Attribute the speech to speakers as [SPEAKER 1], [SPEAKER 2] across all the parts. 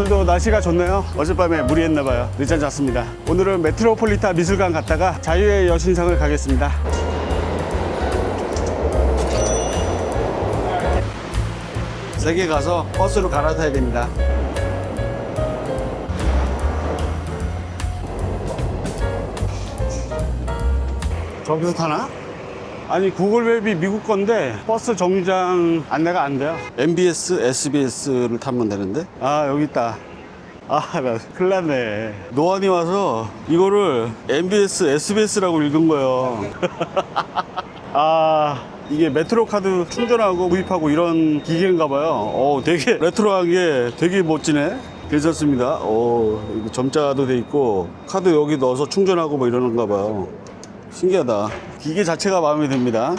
[SPEAKER 1] 오늘도 날씨가 좋네요. 어젯밤에 무리했나봐요. 늦잠 잤습니다. 오늘은 메트로폴리타 미술관 갔다가 자유의 여신상을 가겠습니다. 세계 가서 버스로 갈아타야 됩니다. 저기서 타나? 아니 구글맵이 미국 건데 버스 정류장 안내가 안 돼요. MBS, SBS를 타면 되는데 아 여기 있다. 아 나 큰일 났네. 노안이 와서 이거를 MBS, SBS라고 읽은 거예요. 아 이게 메트로 카드 충전하고 구입하고 이런 기계인가 봐요. 어 되게 레트로한 게 되게 멋지네. 괜찮습니다. 어 점자도 돼 있고 카드 여기 넣어서 충전하고 뭐 이러는가 봐요. 신기하다. 기계 자체가 마음에 듭니다.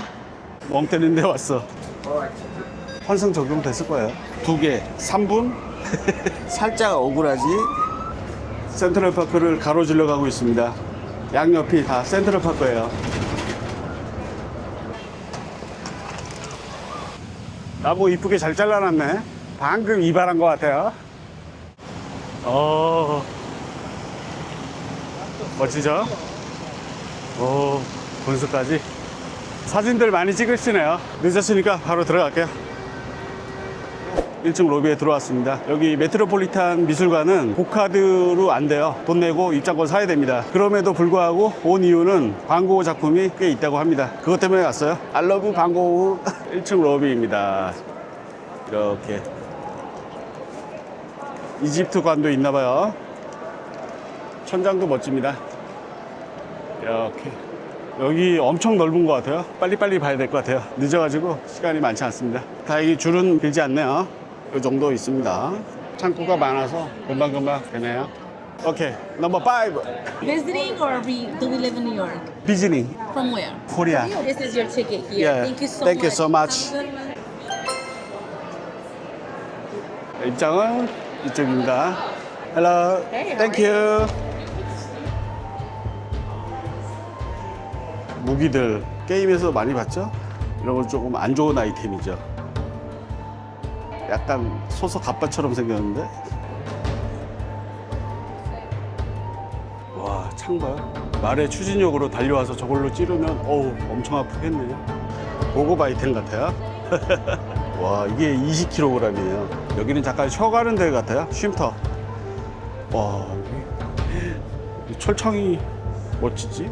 [SPEAKER 1] 멍 때리는데 왔어. 환승 적용 됐을 거예요. 두 개, 3분? 살짝 억울하지? 센트럴파크를 가로질러 가고 있습니다. 양옆이 다 센트럴파크예요. 나무 이쁘게 잘 잘라놨네. 방금 이발한 것 같아요. 어, 멋지죠? 오, 분수까지. 사진들 많이 찍으시네요. 늦었으니까 바로 들어갈게요. 1층 로비에 들어왔습니다. 여기 메트로폴리탄 미술관은 고카드로 안 돼요. 돈 내고 입장권 사야 됩니다. 그럼에도 불구하고 온 이유는 반고 작품이 꽤 있다고 합니다. 그것 때문에 왔어요. 알러브 반고 1층 로비입니다. 이렇게. 이집트 관도 있나 봐요. 천장도 멋집니다. 이렇게 여기 엄청 넓은 것 같아요 빨리빨리 봐야 될 것 같아요 늦어가지고 시간이 많지 않습니다 다행히 줄은 길지 않네요 이 정도 있습니다 창고가 많아서 금방금방 되네요 오케이 넘버 5
[SPEAKER 2] Visiting or we, do we live in New York?
[SPEAKER 1] 비즈닝
[SPEAKER 2] From where?
[SPEAKER 1] 코리아
[SPEAKER 2] This is your ticket here.
[SPEAKER 1] Yeah.
[SPEAKER 2] Thank you so
[SPEAKER 1] Thank you
[SPEAKER 2] much.
[SPEAKER 1] so much. 입장은 이쪽입니다 Hello
[SPEAKER 2] Hey,
[SPEAKER 1] Thank you 무기들 게임에서 많이 봤죠? 이런 건 조금 안 좋은 아이템이죠. 약간 소속 갑바처럼 생겼는데? 와 창봐요 말의 추진력으로 달려와서 저걸로 찌르면 어우 엄청 아프겠네요. 고급 아이템 같아요. 와 이게 20kg이에요. 여기는 잠깐 쉬어가는 데 같아요. 쉼터. 와 철창이 멋지지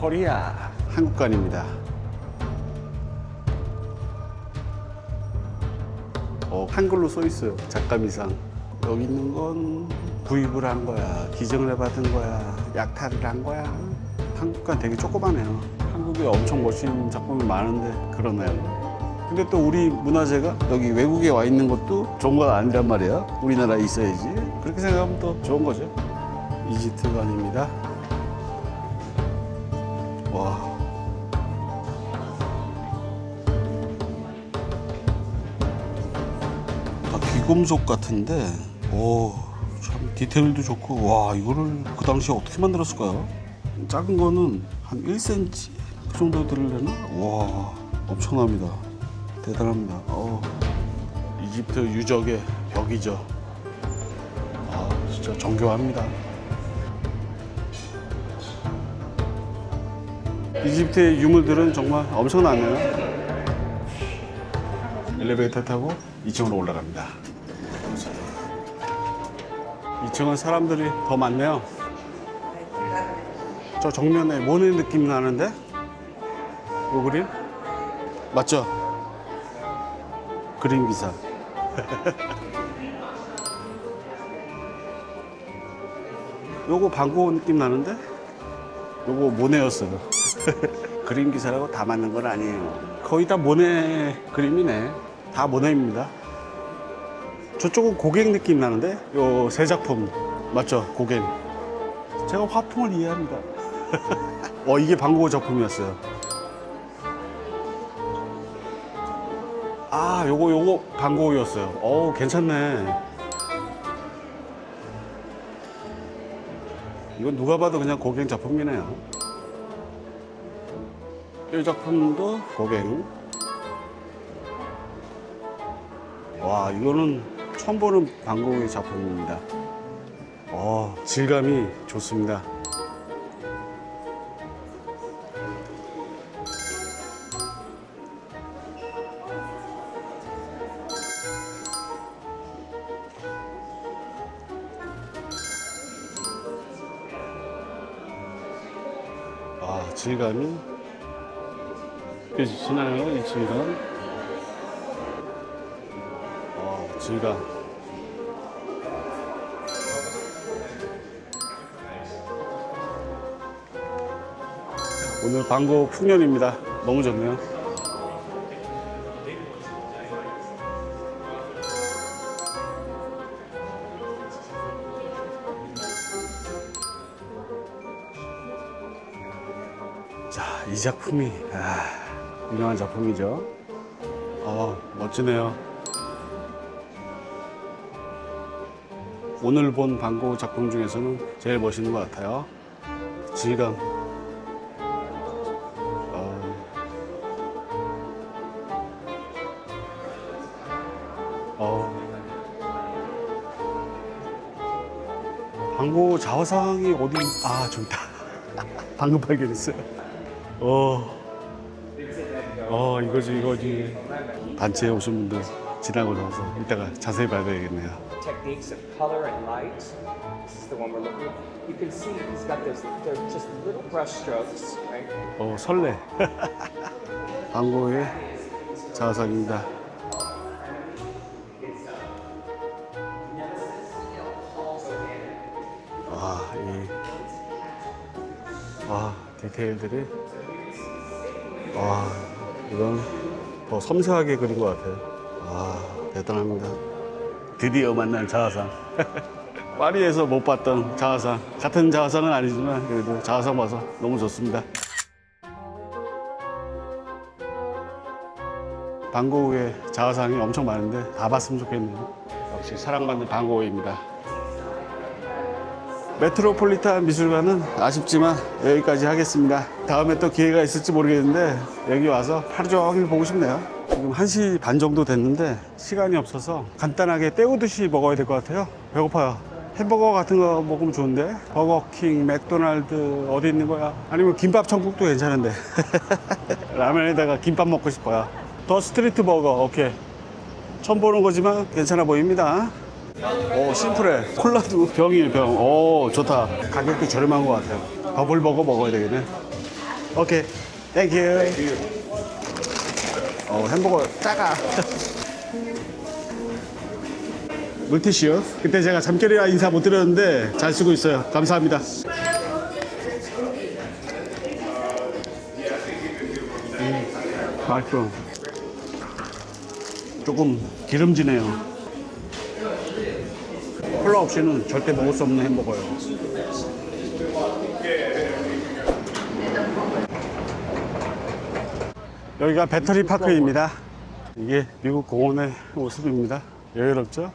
[SPEAKER 1] 코리아 한국관입니다. 어, 한글로 써 있어요. 작가미상. 여기 있는 건 구입을 한 거야. 기증을 받은 거야. 약탈을 한 거야. 한국관 되게 조그마네요. 한국에 엄청 멋진 작품이 많은데 그러네요. 근데 또 우리 문화재가 여기 외국에 와 있는 것도 좋은 건 아니란 말이야. 우리나라에 있어야지. 그렇게 생각하면 또 좋은 거죠. 이집트관입니다. 다 귀금속 같은데, 오, 참 디테일도 좋고, 와, 이거를 그 당시에 어떻게 만들었을까요? 작은 거는 한 1cm 그 정도 들으려나? 와, 엄청납니다. 대단합니다. 어, 이집트 유적의 벽이죠. 아, 진짜 정교합니다. 이집트의 유물들은 정말 엄청나네요. 엘리베이터 타고 2층으로 올라갑니다. 2층은 사람들이 더 많네요. 저 정면에 모네 느낌 나는데? 요 그림? 맞죠? 그림 기사. 요거 방고 느낌 나는데? 요거 모네였어요. 그림 기사라고 다 맞는 건 아니에요. 거의 다 모네 그림이네. 다 모네입니다. 저쪽은 고객 느낌 나는데? 요 세 작품. 맞죠? 고객. 제가 화풍을 이해합니다. 어, 이게 방고 작품이었어요. 아, 요거 요거 방고이였어요. 어우, 괜찮네. 이건 누가 봐도 그냥 고갱 작품이네요. 이 작품도 고갱. 와, 이거는 처음 보는 방고의 작품입니다. 어, 질감이 좋습니다. 아, 질감이 느껴지시나요? 이 질감? 어, 질감. 오늘 방고 풍년입니다. 너무 좋네요. 자, 이 작품이 아, 유명한 작품이죠. 아, 멋지네요. 오늘 본 방고 작품 중에서는 제일 멋있는 것 같아요. 질감. 방고 자화상이 어디? 아, 저기 있다. 방금 발견했어요. 어, 어 이거지 이거지. 단체에 오신 분들 지나고 나서 이따가 자세히 봐야 되겠네요.
[SPEAKER 3] techniques of color and light. This is the one we're looking at. You can see he's got those, they're just little brush strokes, right?
[SPEAKER 1] 어 설레. 방고의 자화상입니다. 디테일들이, 와, 이건 더 섬세하게 그린 것 같아요. 와, 대단합니다. 드디어 만난 자화상. 파리에서 못 봤던 자화상. 같은 자화상은 아니지만 그래도 자화상 봐서 너무 좋습니다. 방고우의 자화상이 엄청 많은데 다 봤으면 좋겠네요. 역시 사랑받는 방고우입니다. 메트로폴리탄 미술관은 아쉽지만 여기까지 하겠습니다. 다음에 또 기회가 있을지 모르겠는데 여기 와서 하루 종일 보고 싶네요. 지금 1시 반 정도 됐는데 시간이 없어서 간단하게 때우듯이 먹어야 될 것 같아요. 배고파요. 햄버거 같은 거 먹으면 좋은데 버거킹, 맥도날드 어디 있는 거야? 아니면 김밥 천국도 괜찮은데 라면에다가 김밥 먹고 싶어요. 더 스트리트 버거 오케이. 처음 보는 거지만 괜찮아 보입니다. 오 심플해. 콜라도. 병이에요 병오 좋다. 가격도 저렴한 것 같아요. 더블버거 먹어야 되겠네. 오케이. 땡큐 어 햄버거 작아. 물티슈 그때 제가 잠결이라 인사 못 드렸는데 잘 쓰고 있어요. 감사합니다. 음, 맛있어. 조금 기름지네요 콜라 없이는 절대 먹을 수 없는 햄버거예요. 여기가 배터리 파크입니다. 이게 미국 공원의 모습입니다. 여유롭죠?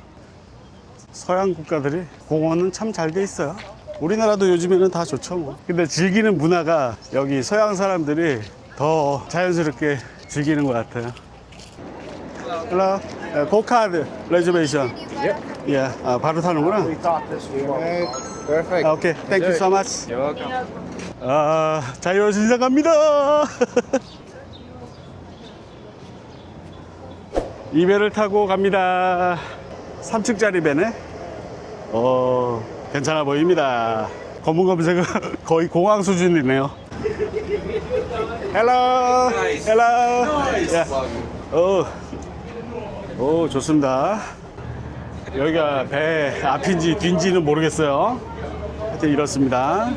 [SPEAKER 1] 서양 국가들이 공원은 참 잘 돼 있어요. 우리나라도 요즘에는 다 좋죠 뭐. 근데 즐기는 문화가 여기 서양 사람들이 더 자연스럽게 즐기는 것 같아요. Hello, uh, 고카드 레저베이션. 예, 아, 바로 타는구나.
[SPEAKER 3] We thought this was one.
[SPEAKER 4] Perfect.
[SPEAKER 1] 아, 오케이, 땡큐 so much.
[SPEAKER 4] You're welcome.
[SPEAKER 1] 아, 자유신상 갑니다. 이 배를 타고 갑니다. 3층짜리 배네. 어, 괜찮아 보입니다. 검은 검색은 거의 공항 수준이네요. 헬로, 헬로. 야, 어, 오, 좋습니다. 여기가 배 앞인지 뒤인지는 모르겠어요. 하여튼 이렇습니다.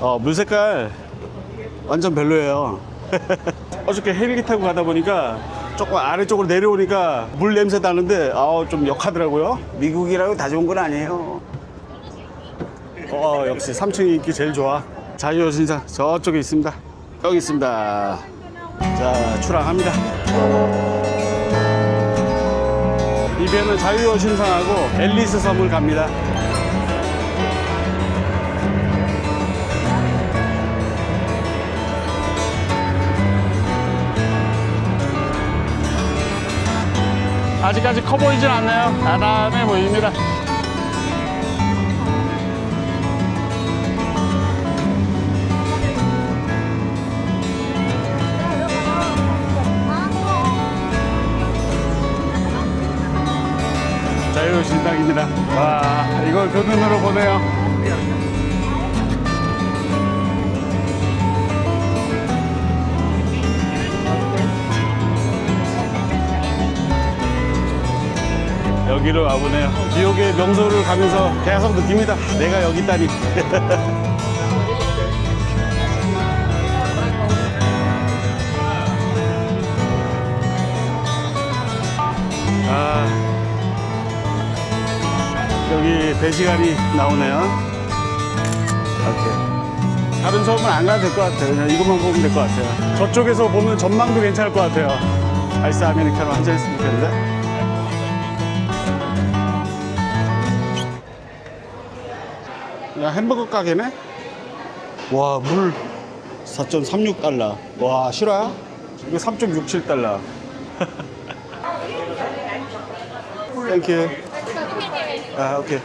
[SPEAKER 1] 어, 물 색깔 완전 별로예요. 어저께 헬기 타고 가다 보니까 조금 아래쪽으로 내려오니까 물 냄새 나는데 아우 좀 역하더라고요. 미국이라고 다 좋은 건 아니에요. 어, 역시 3층이 인기 제일 좋아. 자유여신상 저쪽에 있습니다. 여기 있습니다. 자, 출항합니다. 배는 자유여 신상하고 앨리스 섬을 갑니다. 아직까지 커 보이진 않네요. 아담해 보입니다. 자유신당입니다. 와, 이걸 그 눈으로 보네요. 여기로 와보네요. 뉴욕의 명소를 가면서 계속 느낍니다. 내가 여기 있다니. 아, 여기 배시간이 나오네요. 오케이. 다른 섬은 안 가도 될 것 같아요. 그냥 이것만 보면 될 것 같아요. 저쪽에서 보면 전망도 괜찮을 것 같아요. 아이스 아메리카노 한 잔 했으면 좋겠는데. 야, 햄버거 가게네? 와, 물 4.36달러. 와, 실화야? 이거 3.67달러. 땡큐. 아, 오케이.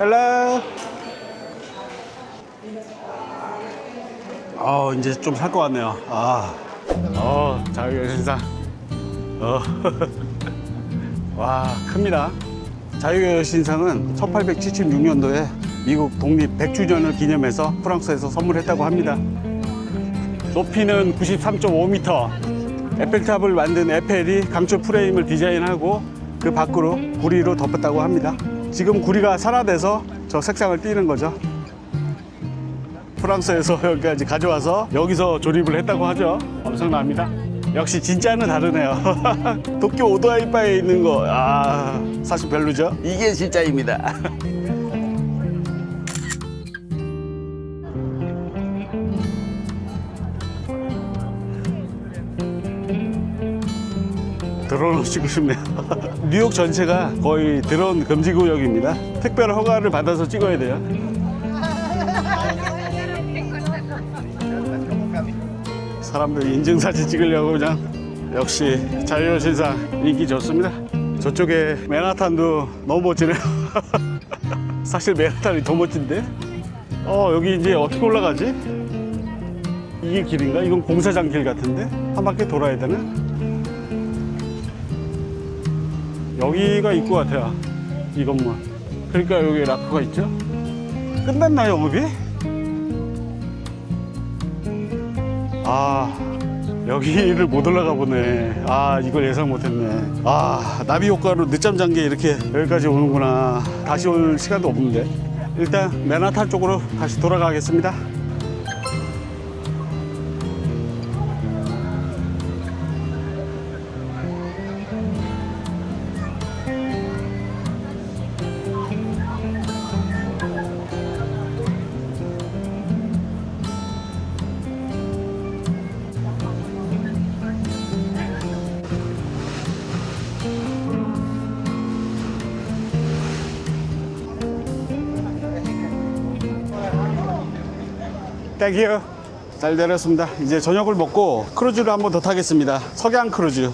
[SPEAKER 1] 헬로. 어, 이제 좀 살 것 같네요. 아. 어, 자유 신상. 어. 와, 큽니다. 자유의 신상은 1876년도에 미국 독립 100주년을 기념해서 프랑스에서 선물했다고 합니다. 높이는 93.5m. 에펠탑을 만든 에펠이 강철 프레임을 디자인하고 그 밖으로 구리로 덮었다고 합니다. 지금 구리가 산화돼서 저 색상을 띠는 거죠. 프랑스에서 여기까지 가져와서 여기서 조립을 했다고 하죠. 엄청납니다. 역시 진짜는 다르네요. 도쿄 오도아이바에 있는 거, 아, 사실 별로죠? 이게 진짜입니다. 찍고 싶네요. 뉴욕 전체가 거의 드론 금지 구역입니다. 특별 허가를 받아서 찍어야 돼요. 사람들 인증사진 찍으려고 그냥 역시 자유신상 인기 좋습니다. 저쪽에 맨하탄도 너무 멋지네요. 사실 맨하탄이 더 멋진데? 어, 여기 이제 어떻게 올라가지? 이게 길인가? 이건 공사장 길 같은데? 한 바퀴 돌아야 되나? 여기가 입구 같아요. 이 건물. 그러니까 여기 라크가 있죠? 끝났나요, 영업이? 아 여기를 못 올라가 보네 아 이걸 예상 못했네 아 나비 효과로 늦잠 잔 게 이렇게 여기까지 오는구나 다시 올 시간도 없는데 일단 맨하탄 쪽으로 다시 돌아가겠습니다 땡큐 잘 내렸습니다. 이제 저녁을 먹고 크루즈를 한번 더 타겠습니다. 석양 크루즈.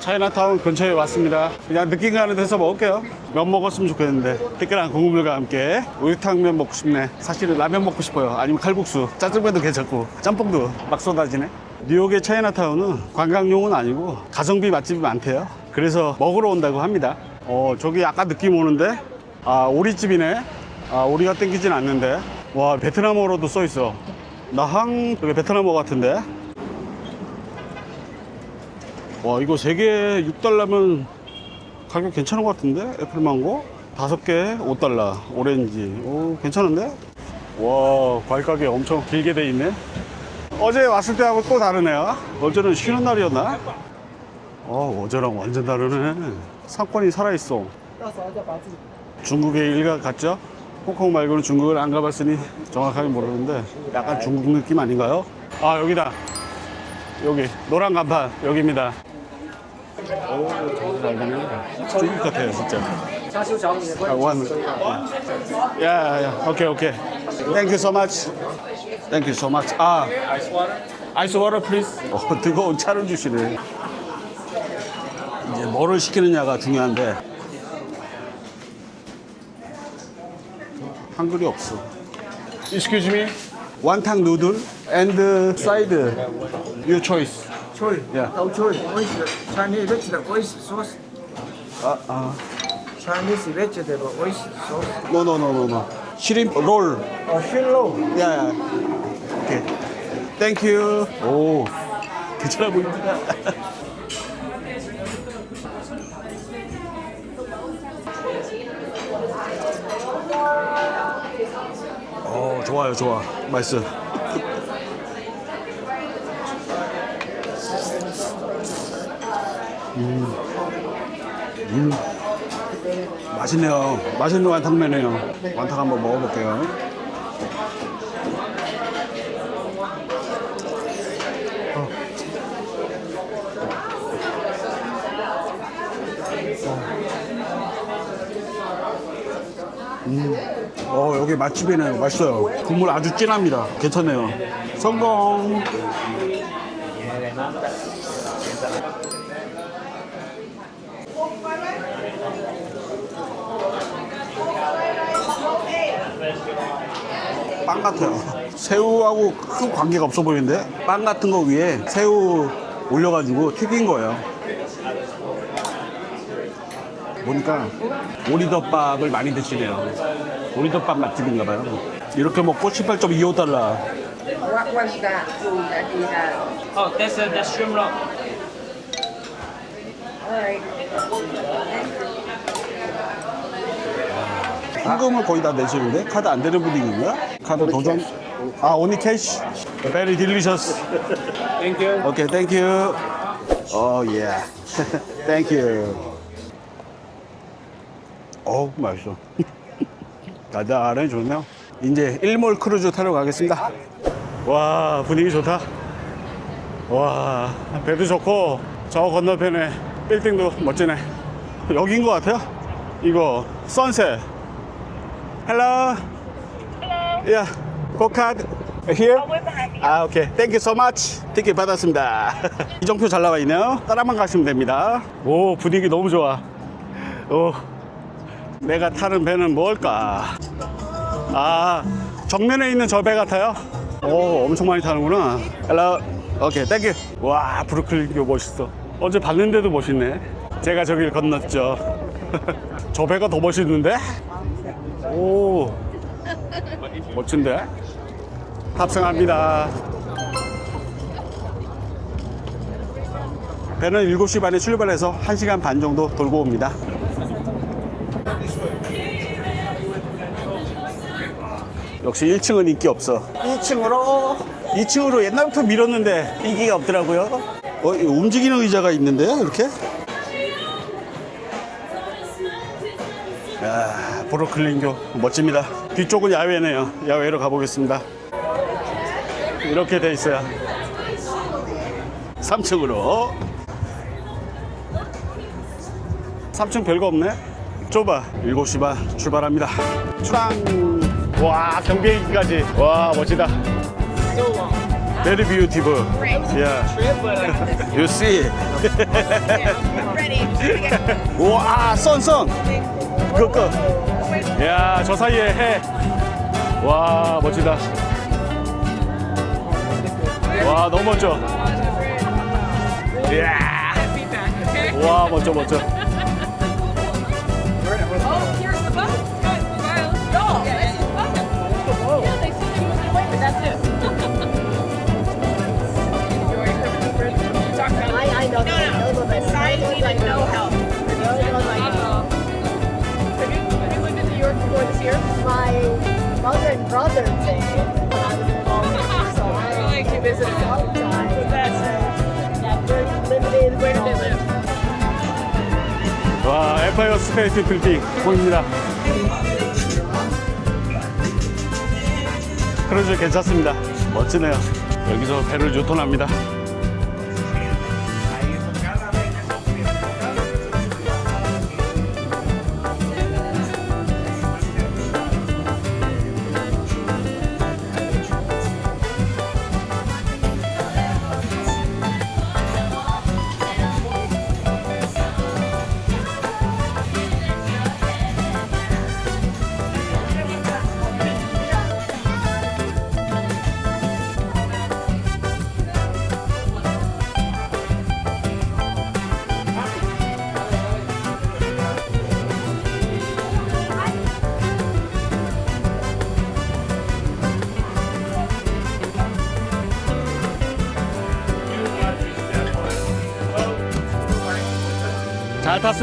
[SPEAKER 1] 차이나타운 근처에 왔습니다. 그냥 느낌 가는 데서 먹을게요. 면 먹었으면 좋겠는데. 뜨끈한 국물과 함께 우유탕면 먹고 싶네. 사실은 라면 먹고 싶어요. 아니면 칼국수. 짜장면도 괜찮고. 짬뽕도 막 쏟아지네. 뉴욕의 차이나타운은 관광용은 아니고 가성비 맛집이 많대요. 그래서 먹으러 온다고 합니다. 어 저기 약간 느낌 오는데? 아 오리집이네 아 오리가 땡기진 않는데? 와 베트남어로도 써 있어. 나항? 여기 베트남어 같은데? 와 이거 세개 6달러면 가격 괜찮은 것 같은데? 애플망고? 다섯 개 5달러. 오렌지. 오 괜찮은데? 와 과일 가게 엄청 길게 돼 있네. 어제 왔을 때하고 또 다르네요. 어제는 쉬는 날이었나? 어 어제랑 완전 다르네. 상권이 살아있어. 중국의 일각 같죠? 홍콩 말고는 중국을 안 가봤으니 정확하게 모르는데 약간 중국 느낌 아닌가요? 아 여기다 여기 노란 간판 여기입니다. 오, 잘 되네. 중국 같아요, 진짜. 아, 원. 야, 야, 오케이, 오케이. You so much. You so much. 아? 아이스 워터 플리즈. 어, 뜨거운 차를 주시네. 이제 뭐를 시키느냐가 중요한데 한글이 없어. Excuse me. 완탕 누들 and side. Your choice.
[SPEAKER 4] Choi.
[SPEAKER 1] Yeah.
[SPEAKER 4] No choi. Oyster. Chinese vegetable oyster sauce.
[SPEAKER 1] 아, 아.
[SPEAKER 4] Chinese vegetable oyster sauce.
[SPEAKER 1] No, no, no, no, no. shrimp roll.
[SPEAKER 4] 어, 쉴로.
[SPEAKER 1] 야, 야. 오케이. Thank you. 오, 괜찮아 보입니다. 좋아요, 좋아. 맛있어. 음. 음. 맛있네요. 맛있는 완탕면이에요. 완탕 한번 먹어볼게요. 어 맛집이네요. 맛있어요. 국물 아주 진합니다. 괜찮네요. 성공! 빵 같아요. 새우하고 큰 관계가 없어 보이는데 빵 같은 거 위에 새우 올려가지고 튀긴 거예요 보니까 오리덮밥을 많이 드시네요. 오리덮밥 맛집인가 봐요. 이렇게 먹고 18.25달러.
[SPEAKER 5] What was that food that you had?
[SPEAKER 3] Oh, that's a that's shrimp roll.
[SPEAKER 5] All right.
[SPEAKER 1] 현금을 거의 다 내시는데 카드 안 되는 분위기인가? 카드 도전? 아, 오니 캐시? Very delicious.
[SPEAKER 3] Thank you.
[SPEAKER 1] 오케이, 땡큐. 어, 예. 땡큐. 어우, 맛있어. 달달해 좋네요. 이제 일몰 크루즈 타러 가겠습니다. 와, 분위기 좋다. 와, 배도 좋고, 저 건너편에 빌딩도 멋지네. 여긴 것 같아요. 이거, 선셋. Hello. Hello. Yeah. Go card. Here? 아, 오케이. Thank you so much. 티켓 받았습니다. 이정표 잘 나와 있네요. 따라만 가시면 됩니다. 오, 분위기 너무 좋아. 오, 내가 타는 배는 뭘까? 아, 정면에 있는 저 배 같아요. 오, 엄청 많이 타는구나. Hello. 오케이, 땡큐. 와, 브루클린 교 멋있어. 어제 봤는데도 멋있네. 제가 저길 건넜죠. 저 배가 더 멋있는데? 오, 멋진데? 탑승합니다. 배는 7시 반에 출발해서 1시간 반 정도 돌고 옵니다. 역시 1층은 인기 없어. 2층으로 2층으로 옛날부터 밀었는데 인기가 없더라고요. 어, 이 움직이는 의자가 있는데요, 이렇게? 야, 브루클린교 멋집니다. 뒤쪽은 야외네요. 야외로 가보겠습니다. 이렇게 돼 있어요. 3층으로. 3층 별거 없네. 좁아. 7시 반 출발합니다. 출항. 와, 경비행기까지. 와, 멋지다. Very beautiful. Yeah. You see. 와, 선, 선. 그, 그. 야, 저 사이에 해. 와, 멋지다. 와, 너무 멋져. 이야. 와, 멋져, 멋져.
[SPEAKER 6] Where they live?
[SPEAKER 1] 와, 에파이어 스테이트 빌딩 보입니다. 크루즈 괜찮습니다. 멋지네요. 여기서 배를 유턴합니다.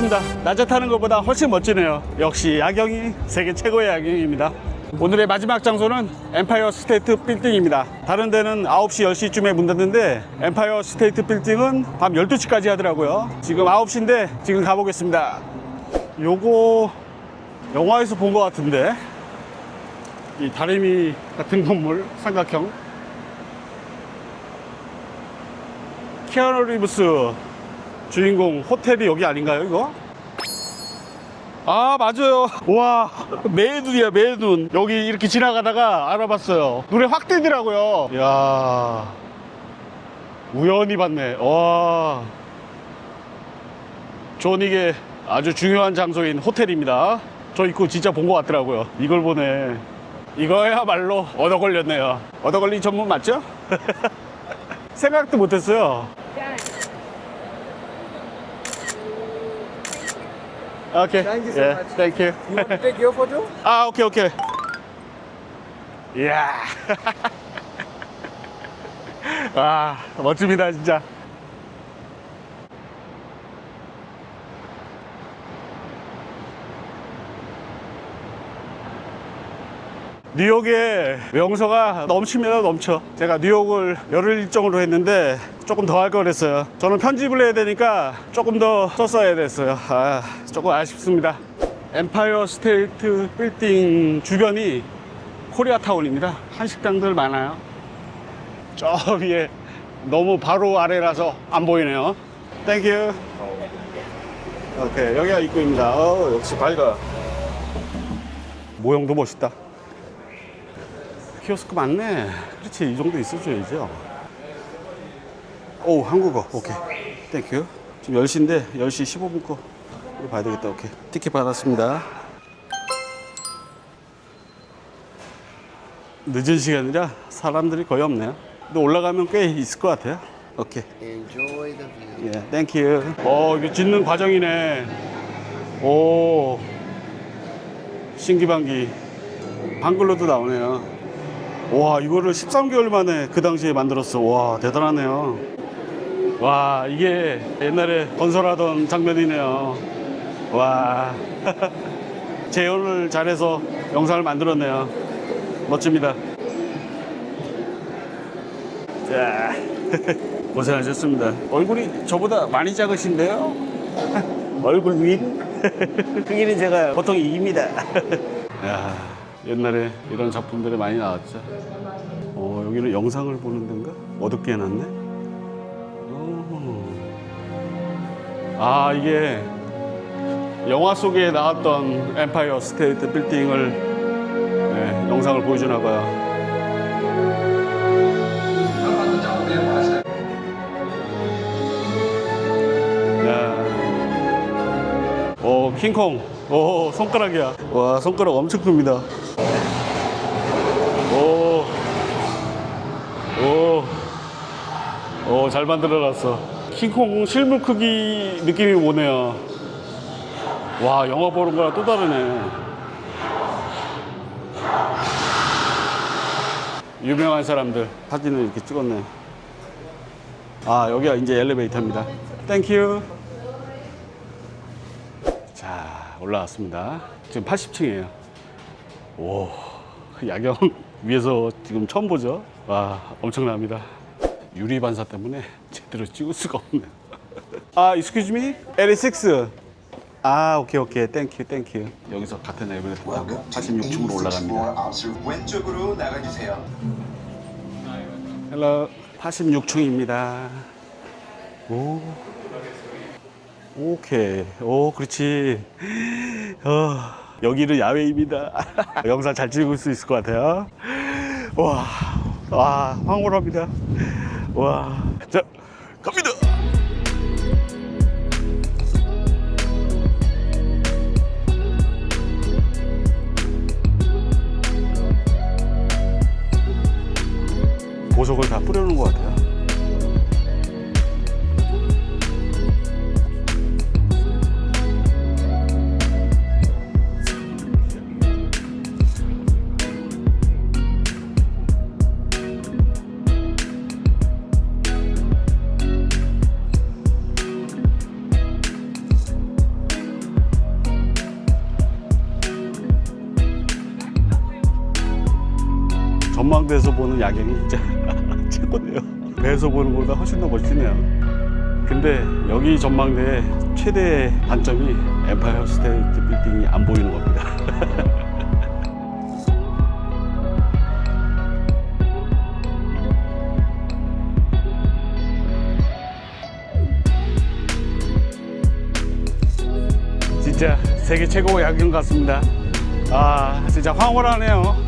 [SPEAKER 1] 탔습니다. 낮에 타는 것보다 훨씬 멋지네요. 역시 야경이 세계 최고의 야경입니다. 오늘의 마지막 장소는 엠파이어 스테이트 빌딩입니다. 다른 데는 9시, 10시쯤에 문 닫는데 엠파이어 스테이트 빌딩은 밤 12시까지 하더라고요. 지금 9시인데 지금 가보겠습니다. 요거 영화에서 본 것 같은데 이 다리미 같은 건물 삼각형 키아누 리브스 주인공 호텔이 여기 아닌가요 이거? 아 맞아요. 와 매눈이야 매눈. 여기 이렇게 지나가다가 알아봤어요. 눈에 확 띄더라고요. 이야 우연히 봤네. 와 존 이게 아주 중요한 장소인 호텔입니다. 저 입구 진짜 본 것 같더라고요. 이걸 보네. 이거야말로 얻어 걸렸네요. 얻어 걸린 전문 맞죠? 생각도 못했어요 오케이
[SPEAKER 4] Thank you so
[SPEAKER 1] 예,
[SPEAKER 4] much.
[SPEAKER 1] thank you.
[SPEAKER 4] You want to take your photo?
[SPEAKER 1] 아 오케이 오케이 이야 아 멋집니다 진짜 뉴욕에 명소가 넘칩니다 넘쳐. 제가 뉴욕을 열흘 일정으로 했는데 조금 더 할 걸 그랬어요. 저는 편집을 해야 되니까 조금 더 썼어야 됐어요. 아 조금 아쉽습니다. 엠파이어 스테이트 빌딩 주변이 코리아타운입니다. 한식당들 많아요. 저 위에 너무 바로 아래라서 안 보이네요. 땡큐 오케이 여기가 입구입니다. 어, 역시 밝아 모형도 멋있다 키오스크 많네. 그렇지, 이 정도 있어줘야죠. 오, 한국어. 오케이. 땡큐. 지금 10시인데, 10시 15분 거. 이거 봐야 되겠다. 오케이. 티켓 받았습니다. 늦은 시간이라 사람들이 거의 없네요. 근데 올라가면 꽤 있을 것 같아요. 오케이.
[SPEAKER 7] Enjoy the view.
[SPEAKER 1] 예, 땡큐. 어, 이거 짓는 과정이네. 오. 신기반기. 한글로도 나오네요. 와, 이거를 13개월 만에 그 당시에 만들었어. 와, 대단하네요. 와, 이게 옛날에 건설하던 장면이네요. 와. 재현을 잘해서 영상을 만들었네요. 멋집니다. 자. 고생하셨습니다. 얼굴이 저보다 많이 작으신데요? 얼굴 윗? 크기는 제가 보통 2입니다. 야, 옛날에 이런 작품들이 많이 나왔죠. 어, 여기는 영상을 보는 데인가? 어둡게 해놨네? 어. 아, 이게 영화 속에 나왔던 엠파이어 스테이트 빌딩을 네, 영상을 보여주나 봐요. 야. 오, 킹콩. 오, 손가락이야. 와, 손가락 엄청 큽니다. 오. 오. 오, 잘 만들어놨어. 킹콩 실물 크기 느낌이 오네요. 와, 영화 보는 거랑 또 다르네. 유명한 사람들 사진을 이렇게 찍었네. 아, 여기가 이제 엘리베이터입니다. 땡큐. 자, 올라왔습니다. 지금 80층이에요. 오, 야경 위에서 지금 처음 보죠? 와, 엄청납니다. 유리 반사 때문에 제대로 찍을 수가 없네요. 아, excuse me? 86. 아, 오케이, 오케이. 땡큐, 땡큐. 여기서 같은 엘리베이터 타고 86층으로 올라갑니다.
[SPEAKER 7] 왼쪽으로 나가주세요.
[SPEAKER 1] 헬로 86층입니다. 오. 오케이. 오, 그렇지. 어, 여기는 야외입니다. 영상 잘 찍을 수 있을 것 같아요. 와, 와, 황홀합니다. 와, 자, 갑니다. 보석을 다 뿌려놓은 것 같아요. 전망대에서 보는 야경이 진짜 최고네요. 배에서 보는 것보다 훨씬 더 멋지네요. 근데 여기 전망대의 최대 단점이 엠파이어 스테이트 빌딩이 안 보이는 겁니다. 진짜 세계 최고 야경 같습니다. 아, 진짜 황홀하네요.